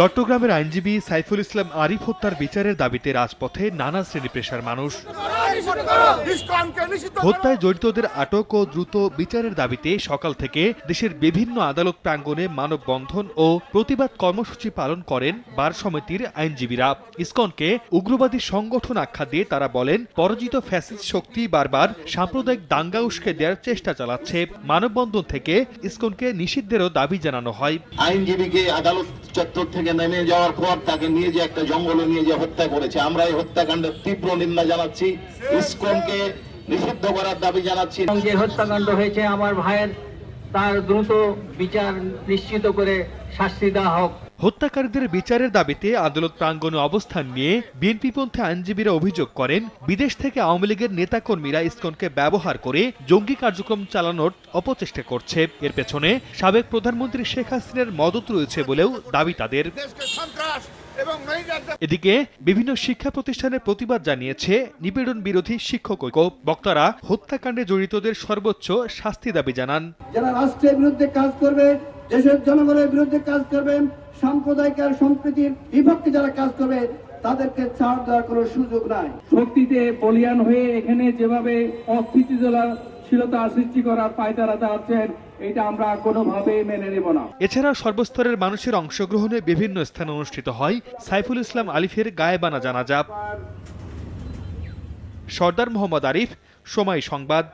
চট্টগ্রামের আইনজীবী সাইফুল ইসলাম আরিফ হত্যার বিচারের দাবিতে রাজপথে নানা শ্রেণি পেশার মানুষ। হত্যায় জড়িতদের আটক ও দ্রুত বিচারের দাবিতে সকাল থেকে দেশের বিভিন্ন আদালত প্রাঙ্গণে মানববন্ধন ও প্রতিবাদ কর্মসূচি পালন করেন বার সমিতির আইনজীবীরা। ইসকনকে উগ্রবাদী সংগঠন আখ্যা দিয়ে তারা বলেন, পরাজিত ফ্যাসিস্ট শক্তি বারবার সাম্প্রদায়িক দাঙ্গা উস্কে দেওয়ার চেষ্টা চালাচ্ছে। মানববন্ধন থেকে ইসকনকে নিষিদ্ধেরও দাবি জানানো হয়। আইনজীবীকে আদালত চত্বর থেকে নেমে যাওয়ার পর তাকে নিয়ে যে একটা জঙ্গলে নিয়ে যে হত্যা করেছে, আমরা এই হত্যাকাণ্ডের তীব্র নিন্দা জানাচ্ছি, ইসকনকে নিষিদ্ধ করার দাবি জানাচ্ছি। যে হত্যাকাণ্ড হয়েছে, আমার ভাইয়ের তার দ্রুত বিচার নিশ্চিত করে শাস্তি দেওয়া হোক। হত্যাকারীদের বিচারের দাবিতে আদালত প্রাঙ্গণে অবস্থান নিয়ে বিএনপিপন্থী আইনজীবীরা অভিযোগ করেন বিদেশ থেকে আওয়ামী লীগের নেতাকর্মীরা ইসকনকে ব্যবহার করে জঙ্গি কার্যক্রম চালানোর অপচেষ্টা করছে। এর পেছনে সাবেক প্রধানমন্ত্রী শেখ হাসিনার মদত রয়েছে বলেও দাবি তাদের। এদিকে বিভিন্ন শিক্ষা প্রতিষ্ঠানের প্রতিবাদ জানিয়েছে নিপীড়ন বিরোধী শিক্ষক ঐক্য। বক্তারা হত্যাকাণ্ডে জড়িতদের সর্বোচ্চ শাস্তি দাবি জানান। যারা রাষ্ট্রের বিরুদ্ধে কাজ করবে দেশের জনগণের বিরুদ্ধে কাজ করবে সাম্প্রদায়িক আর সম্প্রীতির বিভক্তি যারা কাজ করবে তাদেরকে ছাড় দেওয়ার কোনো সুযোগ নাই। শক্তিতে বলিয়ান হয়ে এখানে যেভাবে অস্থিতিশীলতা সৃষ্টি করার পায়তারা চাচ্ছেন এটা আমরা কোনোভাবেই মেনে নেব না। এছাড়া সর্বস্তরের মানুষের অংশগ্রহণে বিভিন্ন স্থানে অনুষ্ঠিত হয় সাইফুল ইসলাম আলিফের গায়েবানা জানাজা। সর্দার মোহাম্মদ আরিফ সময় সংবাদ।